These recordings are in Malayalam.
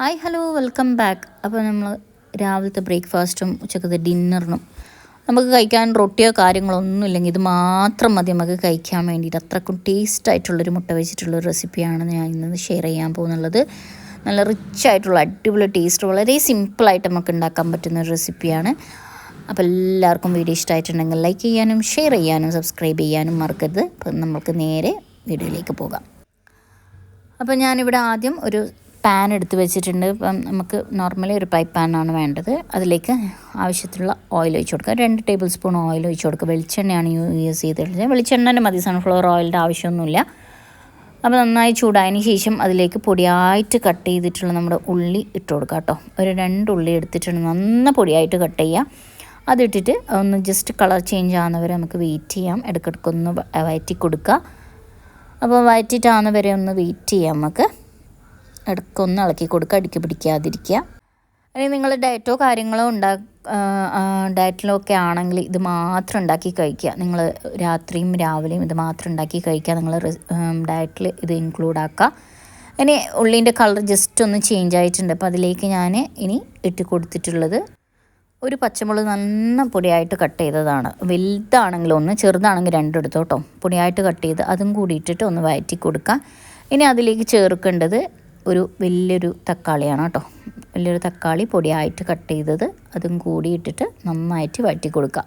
Hi hello welcome back. അപ്പോൾ നമ്മൾ രാവിലത്തെ ബ്രേക്ക്ഫാസ്റ്റും ഉച്ചക്കത്തെ ഡിന്നറിനും നമുക്ക് കഴിക്കാൻ റൊട്ടിയോ കാര്യങ്ങളോ ഒന്നും ഇല്ലെങ്കിൽ ഇത് മാത്രം മതി നമുക്ക് കഴിക്കാൻ വേണ്ടിയിട്ട്. അത്രക്കും ടേസ്റ്റ് ആയിട്ടുള്ളൊരു മുട്ട വെച്ചിട്ടുള്ളൊരു റെസിപ്പിയാണ് ഞാൻ ഇന്ന് ഷെയർ ചെയ്യാൻ പോകുന്നുള്ളത്. നല്ല റിച്ച് ആയിട്ടുള്ള അടിപൊളി ടേസ്റ്റ് വളരെ സിമ്പിളായിട്ട് നമുക്ക് ഉണ്ടാക്കാൻ പറ്റുന്ന ഒരു റെസിപ്പിയാണ് അപ്പോൾ എല്ലാവർക്കും വീഡിയോ ഇഷ്ടമായിട്ടുണ്ടെങ്കിൽ ലൈക്ക് ചെയ്യാനും ഷെയർ ചെയ്യാനും സബ്സ്ക്രൈബ് ചെയ്യാനും മറക്കരുത്. അപ്പം നമുക്ക് നേരെ വീഡിയോയിലേക്ക് പോകാം. അപ്പോൾ ഞാനിവിടെ ആദ്യം ഒരു പാൻ എടുത്ത് വെച്ചിട്ടുണ്ട്. ഇപ്പം നമുക്ക് നോർമലി ഒരു പൈപ്പ് പാനാണ് വേണ്ടത്. അതിലേക്ക് ആവശ്യത്തിലുള്ള ഓയിൽ ഒഴിച്ച് കൊടുക്കുക. രണ്ട് ടേബിൾ സ്പൂൺ ഓയിൽ ഒഴിച്ച് കൊടുക്കുക. വെളിച്ചെണ്ണയാണ് യൂസ് ചെയ്തിട്ടുള്ളത്. വെളിച്ചെണ്ണ മതി സൺഫ്ലവർ ഓയിലിന്റെ ആവശ്യമൊന്നുമില്ല. അപ്പോൾ നന്നായി ചൂടായതിന് ശേഷം അതിലേക്ക് പൊടിയായിട്ട് കട്ട് ചെയ്തിട്ടുള്ള നമ്മുടെ ഉള്ളി ഇട്ട് കൊടുക്കുക കേട്ടോ. ഒരു രണ്ട് ഉള്ളി എടുത്തിട്ടുണ്ട്. നന്ന പൊടിയായിട്ട് കട്ട് ചെയ്യുക. അതിട്ടിട്ട് ഒന്ന് ജസ്റ്റ് കളർ ചേഞ്ച് ആകുന്നവരെ നമുക്ക് വെയിറ്റ് ചെയ്യാം. ഇടയ്ക്കിടയ്ക്കൊന്ന് വയറ്റി കൊടുക്കുക അപ്പോൾ വയറ്റിട്ടാകുന്നവരെ ഒന്ന് വെയിറ്റ് ചെയ്യാം നമുക്ക്. ഇടയ്ക്കൊന്ന് ഇളക്കി കൊടുക്കുക അടിക്ക് പിടിക്കാതിരിക്കുക. അല്ലെങ്കിൽ നിങ്ങൾ ഡയറ്റോ കാര്യങ്ങളോ ഉണ്ടാ ഡയറ്റിലോ ഒക്കെ ആണെങ്കിൽ ഇത് മാത്രം ഉണ്ടാക്കി കഴിക്കുക. നിങ്ങൾ രാത്രിയും രാവിലെയും ഇത് മാത്രം ഉണ്ടാക്കി കഴിക്കുക. നിങ്ങൾ ഡയറ്റിൽ ഇത് ഇൻക്ലൂഡ് ആക്കുക. ഇനി ഉള്ളിന്റെ കളർ ജസ്റ്റ് ഒന്ന് ചേഞ്ച് ആയിട്ടുണ്ട്. അപ്പോൾ അതിലേക്ക് ഞാൻ ഇനി ഇട്ട് കൊടുത്തിട്ടുള്ളത് ഒരു പച്ചമുളക് നന്ന പൊടിയായിട്ട് കട്ട് ചെയ്തതാണ്. വലുതാണെങ്കിൽ ഒന്ന് ചെറുതാണെങ്കിൽ രണ്ടെടുത്തോ കേട്ടോ പൊടിയായിട്ട് കട്ട് ചെയ്ത് അതും കൂടി ഇട്ടിട്ട് ഒന്ന് വയറ്റി കൊടുക്കുക. ഇനി അതിലേക്ക് ചേർക്കേണ്ടത് ഒരു വലിയൊരു തക്കാളിയാണ് കേട്ടോ. വലിയൊരു തക്കാളി പൊടിയായിട്ട് കട്ട് ചെയ്തത്. അതും കൂടി ഇട്ടിട്ട് നന്നായിട്ട് വഴറ്റി കൊടുക്കുക.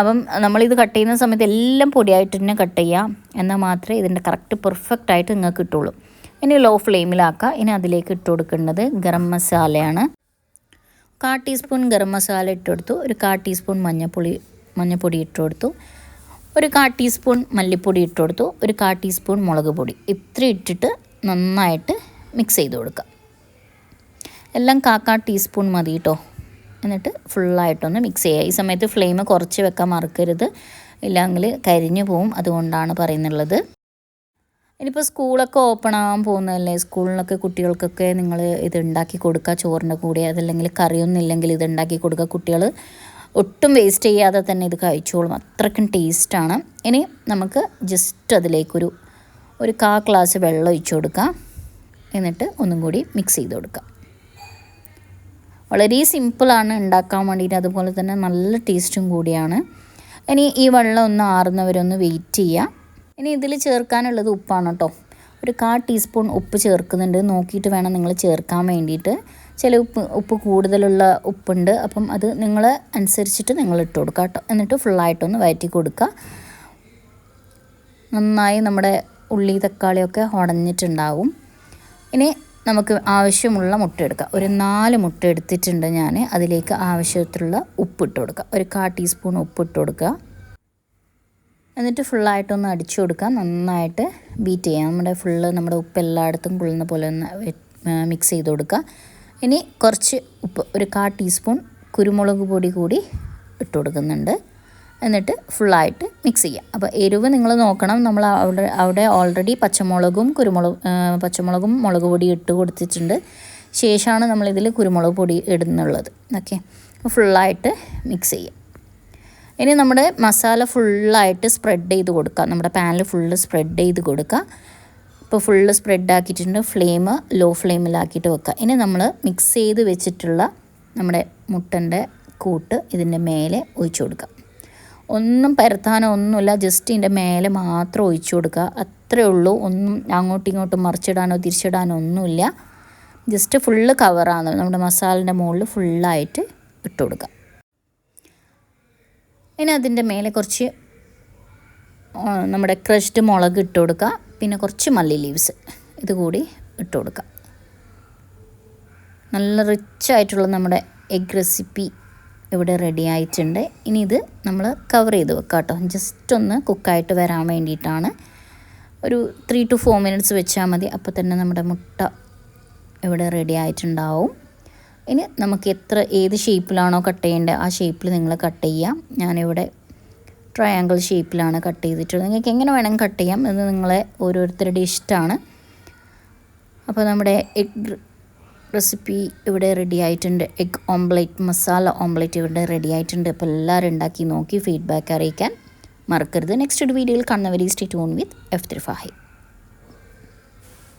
അപ്പം നമ്മളിത് കട്ട് ചെയ്യുന്ന സമയത്ത് എല്ലാം പൊടിയായിട്ട് തന്നെ കട്ട് ചെയ്യാം. എന്നാൽ മാത്രമേ ഇതിന്റെ കറക്റ്റ് പെർഫെക്റ്റ് ആയിട്ട് നിങ്ങൾക്ക് കിട്ടുള്ളൂ. ഇനി ലോ ഫ്ലെയിമിലാക്കുക. ഇനി അതിലേക്ക് ഇട്ട് കൊടുക്കേണ്ടത് ഗരം മസാലയാണ്. കാ ടീസ്പൂൺ ഗരം മസാല ഇട്ട് കൊടുത്തു. ഒരു കാ ടീസ്പൂൺ മഞ്ഞൾപ്പൊടി മഞ്ഞപ്പൊടി ഇട്ട് കൊടുത്തു. ഒരു കാ ടീസ്പൂൺ മല്ലിപ്പൊടി ഇട്ട് കൊടുത്തു. ഒരു കാ ടീസ്പൂൺ മുളക് പൊടി. ഇത്ര ഇട്ടിട്ട് നന്നായിട്ട് മിക്സ് ചെയ്ത് കൊടുക്കുക. എല്ലാം കാക്കാ ടീസ്പൂൺ മതി കേട്ടോ എന്നിട്ട് ഫുള്ളായിട്ടൊന്ന് മിക്സ് ചെയ്യുക. ഈ സമയത്ത് ഫ്ലെയിം കുറച്ച് വെക്കാൻ മറക്കരുത്. ഇല്ലെങ്കിൽ കരിഞ്ഞു പോവും. അതുകൊണ്ടാണ് പറയുന്നുള്ളത്. ഇനിയിപ്പോൾ സ്കൂളൊക്കെ ഓപ്പൺ ആകാൻ പോകുന്നതല്ലേ? സ്കൂളിലൊക്കെ കുട്ടികൾക്കൊക്കെ നിങ്ങൾ ഇത് ഉണ്ടാക്കി കൊടുക്കുക. ചോറിന്റെ കൂടെ അതല്ലെങ്കിൽ കറിയൊന്നും ഇല്ലെങ്കിൽ ഇത് ഉണ്ടാക്കി കൊടുക്കുക. കുട്ടികൾ ഒട്ടും വേസ്റ്റ് ചെയ്യാതെ തന്നെ ഇത് കഴിച്ചോളും. അത്രയ്ക്കും ടേസ്റ്റാണ് ഇനി നമുക്ക് ജസ്റ്റ് അതിലേക്കൊരു ഒരു കാ ഗ്ലാസ് വെള്ളം ഒഴിച്ചു കൊടുക്കാം. എന്നിട്ട് ഒന്നും കൂടി മിക്സ് ചെയ്ത് കൊടുക്കാം. വളരെ സിമ്പിളാണ് ഉണ്ടാക്കാൻ വേണ്ടിയിട്ട്. അതുപോലെ തന്നെ നല്ല ടേസ്റ്റും കൂടിയാണ്. ഇനി ഈ വെള്ളം ഒന്ന് ആറുന്നവരൊന്ന് വെയിറ്റ് ചെയ്യുക ഇനി ഇതിൽ ചേർക്കാനുള്ളത് ഉപ്പാണ് കേട്ടോ. ഒരു കാ ടീസ്പൂൺ ഉപ്പ് ചേർക്കുന്നുണ്ട്. നോക്കിയിട്ട് വേണം നിങ്ങൾ ചേർക്കാൻ വേണ്ടിയിട്ട്. ചില ഉപ്പ് ഉപ്പ് കൂടുതലുള്ള ഉപ്പുണ്ട്. അപ്പം അത് നിങ്ങൾ അനുസരിച്ചിട്ട് നിങ്ങൾ ഇട്ട് കൊടുക്കുക കേട്ടോ. എന്നിട്ട് ഫുള്ളായിട്ടൊന്ന് വയറ്റി കൊടുക്കുക. നന്നായി നമ്മുടെ ഉള്ളി തക്കാളിയൊക്കെ ഉടഞ്ഞിട്ടുണ്ടാവും ഇനി നമുക്ക് ആവശ്യമുള്ള മുട്ട എടുക്കുക ഒരു നാല് മുട്ട എടുത്തിട്ടുണ്ട് ഞാൻ അതിലേക്ക് ആവശ്യത്തിലുള്ള ഉപ്പിട്ട് കൊടുക്കുക ഒരു കാ ടീസ്പൂൺ ഉപ്പിട്ട് കൊടുക്കുക. എന്നിട്ട് ഫുള്ളായിട്ടൊന്ന് അടിച്ചു കൊടുക്കുക. നന്നായിട്ട് ബീറ്റ് ചെയ്യാം നമ്മുടെ ഫുള്ള് നമ്മുടെ ഉപ്പ് എല്ലായിടത്തും കൊള്ളുന്ന പോലെ ഒന്ന് മിക്സ് ചെയ്ത് കൊടുക്കുക. ഇനി കുറച്ച് ഉപ്പ്. ഒരു കാ ടീസ്പൂൺ കുരുമുളക് പൊടി കൂടി ഇട്ട് കൊടുക്കുന്നുണ്ട്. എന്നിട്ട് ഫുള്ളായിട്ട് മിക്സ് ചെയ്യുക അപ്പോൾ എരിവ് നിങ്ങൾ നോക്കണം. നമ്മൾ അവിടെ അവിടെ ഓൾറെഡി പച്ചമുളകും കുരുമുളക് പച്ചമുളകും മുളക് പൊടി ഇട്ട് കൊടുത്തിട്ടുണ്ട്. ശേഷമാണ് നമ്മളിതിൽ കുരുമുളക് പൊടി ഇടുന്നുള്ളത്. ഓക്കെ ഫുള്ളായിട്ട് മിക്സ് ചെയ്യുക ഇനി നമ്മുടെ മസാല ഫുള്ളായിട്ട് സ്പ്രെഡ് ചെയ്ത് കൊടുക്കുക നമ്മുടെ പാനിൽ ഫുള്ള് സ്പ്രെഡ് ചെയ്ത് കൊടുക്കുക ഇപ്പോൾ ഫുള്ള് സ്പ്രെഡ് ആക്കിയിട്ടുണ്ട്. ഫ്ലെയിം ലോ ഫ്ലെയിമിലാക്കിയിട്ട് വെക്കുക ഇനി നമ്മൾ മിക്സ് ചെയ്ത് വെച്ചിട്ടുള്ള നമ്മുടെ മുട്ടന്റെ കൂട്ട് ഇതിന്റെ മേലെ ഒഴിച്ചു കൊടുക്കുക ഒന്നും പരത്താനോ ഒന്നുമില്ല. ജസ്റ്റ് ഇതിന്റെ മേലെ മാത്രം ഒഴിച്ചു കൊടുക്കുക. അത്രേ ഉള്ളൂ. ഒന്നും അങ്ങോട്ടും ഇങ്ങോട്ടും മറിച്ചിടാനോ തിരിച്ചിടാനോ ഒന്നുമില്ല. ജസ്റ്റ് ഫുള്ള് കവറാണ് നമ്മുടെ മസാലിന്റെ മുകളിൽ ഫുള്ളായിട്ട് ഇട്ട് കൊടുക്കുക. ഇനി അതിന്റെ മേലെ കുറച്ച് നമ്മുടെ ക്രഷ്ഡ് മുളക് ഇട്ട് കൊടുക്കുക. പിന്നെ കുറച്ച് മല്ലി ലീവ്സ് ഇതുകൂടി ഇട്ട് കൊടുക്കുക. നല്ല റിച്ച് ആയിട്ടുള്ള നമ്മുടെ എഗ് റെസിപ്പി ഇവിടെ റെഡി ആയിട്ടുണ്ട്. ഇനി ഇത് നമ്മൾ കവർ ചെയ്ത് വെക്കാം കേട്ടോ ജസ്റ്റ് ഒന്ന് കുക്കായിട്ട് വരാൻ വേണ്ടിയിട്ടാണ്. ഒരു ത്രീ ടു ഫോർ മിനിറ്റ്സ് വെച്ചാൽ മതി. അപ്പോൾ തന്നെ നമ്മുടെ മുട്ട ഇവിടെ റെഡി ആയിട്ടുണ്ടാവും. ഇനി നമുക്ക് എത്ര ഏത് ഷേപ്പിലാണോ കട്ട് ചെയ്യേണ്ടത് ആ ഷേപ്പിൽ നിങ്ങൾ കട്ട് ചെയ്യാം. ഞാനിവിടെ ട്രയാങ്കിൾ ഷേപ്പിലാണ് കട്ട് ചെയ്തിട്ടുള്ളത്. നിങ്ങൾക്ക് എങ്ങനെ വേണമെങ്കിൽ കട്ട് ചെയ്യാം. ഇത് നിങ്ങളെ ഓരോരുത്തരുടെ ഇഷ്ടമാണ് അപ്പോൾ നമ്മുടെ എഗ് റെസിപ്പി ഇവിടെ റെഡി ആയിട്ടുണ്ട്. എഗ് ഓംപ്ലേറ്റ് മസാല ഓംപ്ലേറ്റ് ഇവിടെ റെഡി ആയിട്ടുണ്ട്. അപ്പോൾ എല്ലാവരും ഉണ്ടാക്കി നോക്കി ഫീഡ്ബാക്ക് അറിയിക്കാൻ മറക്കരുത്. നെക്സ്റ്റ് ഒരു വീഡിയോയിൽ കാണുന്നവരെ സ്റ്റേ ടൂൺ വിത്ത് എഫ് ത്രിഫാഹി